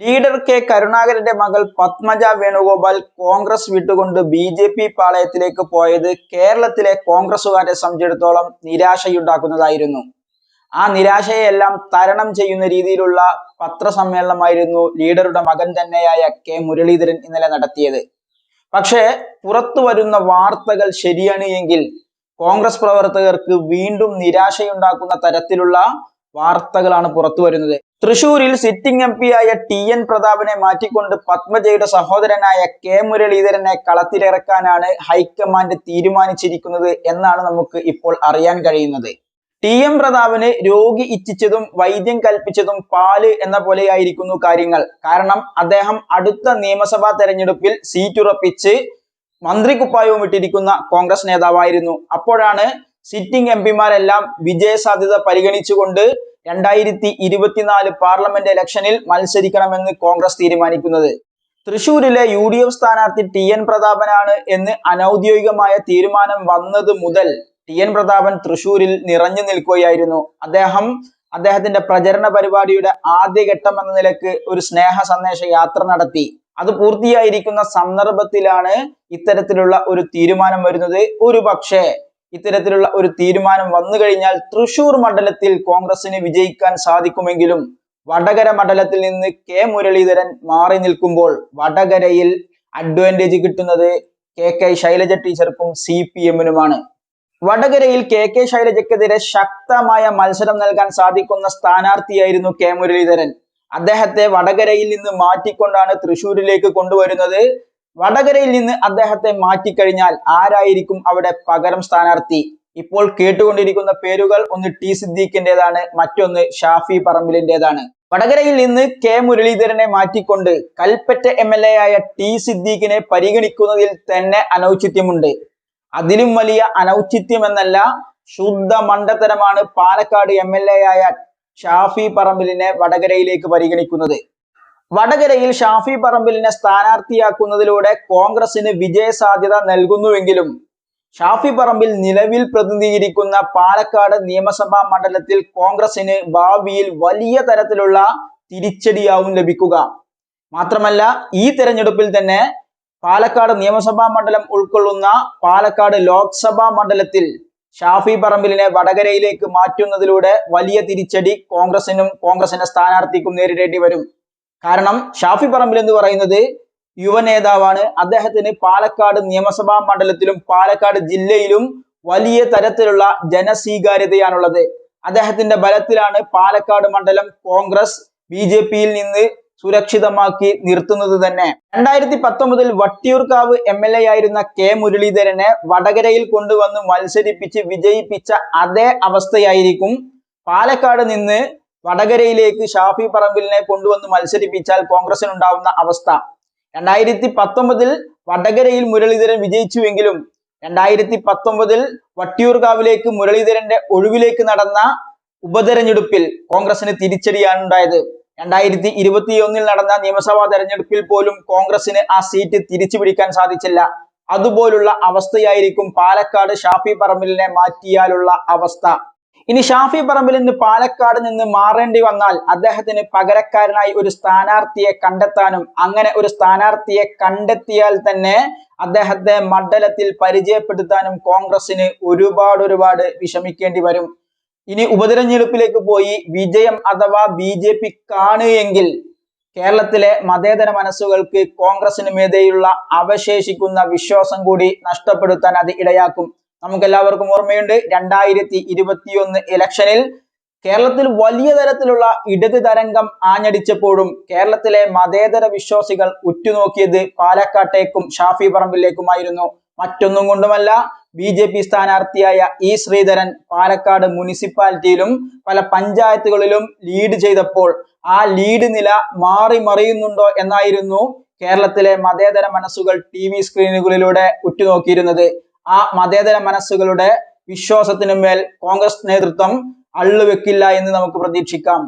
Leader K കരുണാകരന്റെ മകൾ പത്മജ വേണുഗോപാൽ കോൺഗ്രസ് വിട്ടുകൊണ്ട് B J P പാളയത്തിലേക്ക് പോയത് കേരളത്തിലെ കോൺഗ്രസുകാരെ സംബന്ധിച്ചിടത്തോളം നിരാശയുണ്ടാക്കുന്നതായിരുന്നു. ആ നിരാശയെല്ലാം തരണം ചെയ്യുന്ന രീതിയിലുള്ള പത്രസമ്മേളനമായിരുന്നു ലീഡറുടെ മകൻ തന്നെയായ കെ മുരളീധരൻ ഇന്നലെ നടത്തിയത്. പക്ഷേ പുറത്തു വരുന്ന വാർത്തകൾ ശരിയാണ് എങ്കിൽ കോൺഗ്രസ് പ്രവർത്തകർക്ക് വീണ്ടും നിരാശയുണ്ടാക്കുന്ന തരത്തിലുള്ള വാർത്തകളാണ് പുറത്തു വരുന്നത്. തൃശൂരിൽ സിറ്റിംഗ് എം ആയ ടി എൻ പ്രതാപനെ മാറ്റിക്കൊണ്ട് പത്മജയുടെ സഹോദരനായ കെ മുരളീധരനെ കളത്തിലിറക്കാനാണ് ഹൈക്കമാൻഡ് തീരുമാനിച്ചിരിക്കുന്നത് എന്നാണ് നമുക്ക് ഇപ്പോൾ അറിയാൻ കഴിയുന്നത്. ടി എം പ്രതാപന് രോഗി ഇച്ഛിച്ചതും വൈദ്യം കൽപ്പിച്ചതും പാൽ എന്ന പോലെയായിരിക്കുന്നു കാര്യങ്ങൾ. കാരണം അദ്ദേഹം അടുത്ത നിയമസഭാ തെരഞ്ഞെടുപ്പിൽ സീറ്റ് ഉറപ്പിച്ച് മന്ത്രിക്കുപ്പായവും വിട്ടിരിക്കുന്ന കോൺഗ്രസ് നേതാവായിരുന്നു. അപ്പോഴാണ് സിറ്റിംഗ് എം പിമാരെല്ലാം വിജയ സാധ്യത പരിഗണിച്ചുകൊണ്ട് രണ്ടായിരത്തി ഇരുപത്തിനാല് പാർലമെന്റ് ഇലക്ഷനിൽ മത്സരിക്കണമെന്ന് കോൺഗ്രസ് തീരുമാനിക്കുന്നത്. തൃശൂരിലെ യു ഡി എഫ് സ്ഥാനാർത്ഥി ടി എൻ പ്രതാപനാണ് എന്ന് അനൌദ്യോഗികമായ തീരുമാനം വന്നത് മുതൽ ടി എൻ പ്രതാപൻ തൃശൂരിൽ നിറഞ്ഞു നിൽക്കുകയായിരുന്നു. അദ്ദേഹം അദ്ദേഹത്തിന്റെ പ്രചരണ പരിപാടിയുടെ ആദ്യഘട്ടം എന്ന നിലയ്ക്ക് ഒരു സ്നേഹ സന്ദേശ യാത്ര നടത്തി. അത് പൂർത്തിയായിരിക്കുന്ന സന്ദർഭത്തിലാണ് ഇത്തരത്തിലുള്ള ഒരു തീരുമാനം വരുന്നത്. ഒരു പക്ഷേ ഇത്തരത്തിലുള്ള ഒരു തീരുമാനം വന്നു കഴിഞ്ഞാൽ തൃശൂർ മണ്ഡലത്തിൽ കോൺഗ്രസിന് വിജയിക്കാൻ സാധിക്കുമെങ്കിലും വടകര മണ്ഡലത്തിൽ നിന്ന് കെ മുരളീധരൻ മാറി നിൽക്കുമ്പോൾ വടകരയിൽ അഡ്വാന്റേജ് കിട്ടുന്നത് കെ കെ ശൈലജ ടീച്ചർക്കും സി പി എമ്മിനുമാണ് വടകരയിൽ കെ കെ ശൈലജയ്ക്കെതിരെ ശക്തമായ മത്സരം നൽകാൻ സാധിക്കുന്ന സ്ഥാനാർത്ഥിയായിരുന്നു കെ മുരളീധരൻ. അദ്ദേഹത്തെ വടകരയിൽ നിന്ന് മാറ്റിക്കൊണ്ടാണ് തൃശൂരിലേക്ക് കൊണ്ടുവരുന്നത്. വടകരയിൽ നിന്ന് അദ്ദേഹത്തെ മാറ്റിക്കഴിഞ്ഞാൽ ആരായിരിക്കും അവിടെ പകരം സ്ഥാനാർത്ഥി? ഇപ്പോൾ കേട്ടുകൊണ്ടിരിക്കുന്ന പേരുകൾ ഒന്ന് ടി സിദ്ദീഖിന്റേതാണ് മറ്റൊന്ന് ഷാഫി പറമ്പിലിന്റേതാണ്. വടകരയിൽ നിന്ന് കെ മുരളീധരനെ മാറ്റിക്കൊണ്ട് കൽപ്പറ്റ എം എൽ എ ആയ ടി സിദ്ദീഖിനെ പരിഗണിക്കുന്നതിൽ തന്നെ അനൗചിത്യമുണ്ട്. അതിലും വലിയ അനൗചിത്യം എന്നല്ല ശുദ്ധ മണ്ടത്തരമാണ് പാലക്കാട് എം എൽ എ ആയ ഷാഫി പറമ്പിലിനെ വടകരയിലേക്ക് പരിഗണിക്കുന്നത്. വടകരയിൽ ഷാഫി പറമ്പിലിനെ സ്ഥാനാർത്ഥിയാക്കുന്നതിലൂടെ കോൺഗ്രസിന് വിജയ സാധ്യത നൽകുന്നുവെങ്കിലും ഷാഫി പറമ്പിൽ നിലവിൽ പ്രതിനിധീകരിക്കുന്ന പാലക്കാട് നിയമസഭാ മണ്ഡലത്തിൽ കോൺഗ്രസിന് ഭാവിയിൽ വലിയ തരത്തിലുള്ള തിരിച്ചടിയാവും ലഭിക്കുക. മാത്രമല്ല ഈ തെരഞ്ഞെടുപ്പിൽ തന്നെ പാലക്കാട് നിയമസഭാ മണ്ഡലം ഉൾക്കൊള്ളുന്ന പാലക്കാട് ലോക്സഭാ മണ്ഡലത്തിൽ ഷാഫി പറമ്പിലിനെ വടകരയിലേക്ക് മാറ്റുന്നതിലൂടെ വലിയ തിരിച്ചടി കോൺഗ്രസിനും കോൺഗ്രസിന്റെ സ്ഥാനാർത്ഥിക്കും നേരിടേണ്ടി വരും. കാരണം ഷാഫി പറമ്പിൽ എന്ന് പറയുന്നത് യുവ നേതാവാണ്. അദ്ദേഹത്തിന് പാലക്കാട് നിയമസഭാ മണ്ഡലത്തിലും പാലക്കാട് ജില്ലയിലും വലിയ തരത്തിലുള്ള ജനസ്വീകാര്യതയാണുള്ളത്. അദ്ദേഹത്തിന്റെ ബലത്തിലാണ് പാലക്കാട് മണ്ഡലം കോൺഗ്രസ് ബി ജെ പിയിൽ നിന്ന് സുരക്ഷിതമാക്കി നിർത്തുന്നത് തന്നെ. രണ്ടായിരത്തി പത്തൊമ്പതിൽ വട്ടിയൂർക്കാവ് എം എൽ എ ആയിരുന്ന കെ മുരളീധരനെ വടകരയിൽ കൊണ്ടുവന്ന് മത്സരിപ്പിച്ച് വിജയിപ്പിച്ച അതേ അവസ്ഥയായിരിക്കും പാലക്കാട് നിന്ന് വടകരയിലേക്ക് ഷാഫി പറമ്പിലിനെ കൊണ്ടുവന്ന് മത്സരിപ്പിച്ചാൽ കോൺഗ്രസിനുണ്ടാവുന്ന അവസ്ഥ. രണ്ടായിരത്തി പത്തൊമ്പതിൽ വടകരയിൽ മുരളീധരൻ വിജയിച്ചുവെങ്കിലും രണ്ടായിരത്തി പത്തൊമ്പതിൽ വട്ടിയൂർകാവിലേക്ക് മുരളീധരന്റെ ഒഴിവിലേക്ക് നടന്ന ഉപതെരഞ്ഞെടുപ്പിൽ കോൺഗ്രസിന് തിരിച്ചടിയാണ് ഉണ്ടായത് രണ്ടായിരത്തി ഇരുപത്തിയൊന്നിൽ നടന്ന നിയമസഭാ തെരഞ്ഞെടുപ്പിൽ പോലും കോൺഗ്രസിന് ആ സീറ്റ് തിരിച്ചു പിടിക്കാൻ സാധിച്ചില്ല. അതുപോലുള്ള അവസ്ഥയായിരിക്കും പാലക്കാട് ഷാഫി പറമ്പിലിനെ മാറ്റിയാലുള്ള അവസ്ഥ. ഇനി ഷാഫി പറമ്പിൽ നിന്ന് പാലക്കാട് നിന്ന് മാറേണ്ടി വന്നാൽ അദ്ദേഹത്തിന് പകരക്കാരനായി ഒരു സ്ഥാനാർത്ഥിയെ കണ്ടെത്താനും അങ്ങനെ ഒരു സ്ഥാനാർത്ഥിയെ കണ്ടെത്തിയാൽ തന്നെ അദ്ദേഹത്തെ മണ്ഡലത്തിൽ പരിചയപ്പെടുത്താനും കോൺഗ്രസിന് ഒരുപാട് ഒരുപാട് വിഷമിക്കേണ്ടി വരും. ഇനി ഉപതെരഞ്ഞെടുപ്പിലേക്ക് പോയി വിജയം അഥവാ ബി ജെ പി കാണുകയെങ്കിൽ കേരളത്തിലെ മതേതര മനസ്സുകൾക്ക് കോൺഗ്രസിന് മേതെയുള്ള അവശേഷിക്കുന്ന വിശ്വാസം കൂടി നഷ്ടപ്പെടുത്താൻ അത് ഇടയാക്കും. നമുക്ക് എല്ലാവർക്കും ഓർമ്മയുണ്ട് രണ്ടായിരത്തി ഇരുപത്തിയൊന്ന് ഇലക്ഷനിൽ കേരളത്തിൽ വലിയ തരത്തിലുള്ള ഇടത് തരംഗം ആഞ്ഞടിച്ചപ്പോഴും കേരളത്തിലെ മതേതര വിശ്വാസികൾ ഉറ്റുനോക്കിയത് പാലക്കാട്ടേക്കും ഷാഫി പറമ്പിലേക്കുമായിരുന്നു. മറ്റൊന്നും കൊണ്ടുമല്ല ബി ജെ പി സ്ഥാനാർത്ഥിയായ ഇ ശ്രീധരൻ പാലക്കാട് മുനിസിപ്പാലിറ്റിയിലും പല പഞ്ചായത്തുകളിലും ലീഡ് ചെയ്തപ്പോൾ ആ ലീഡ് നില മാറി മറിയുന്നുണ്ടോ എന്നായിരുന്നു കേരളത്തിലെ മതേതര മനസ്സുകൾ ടി വി സ്ക്രീനുകളിലൂടെ ഉറ്റുനോക്കിയിരുന്നത്. ആ മതേതര മനസ്സുകളുടെ വിശ്വാസത്തിനുമേൽ കോൺഗ്രസ് നേതൃത്വം അള്ളുവെക്കില്ല എന്ന് നമുക്ക് പ്രതീക്ഷിക്കാം.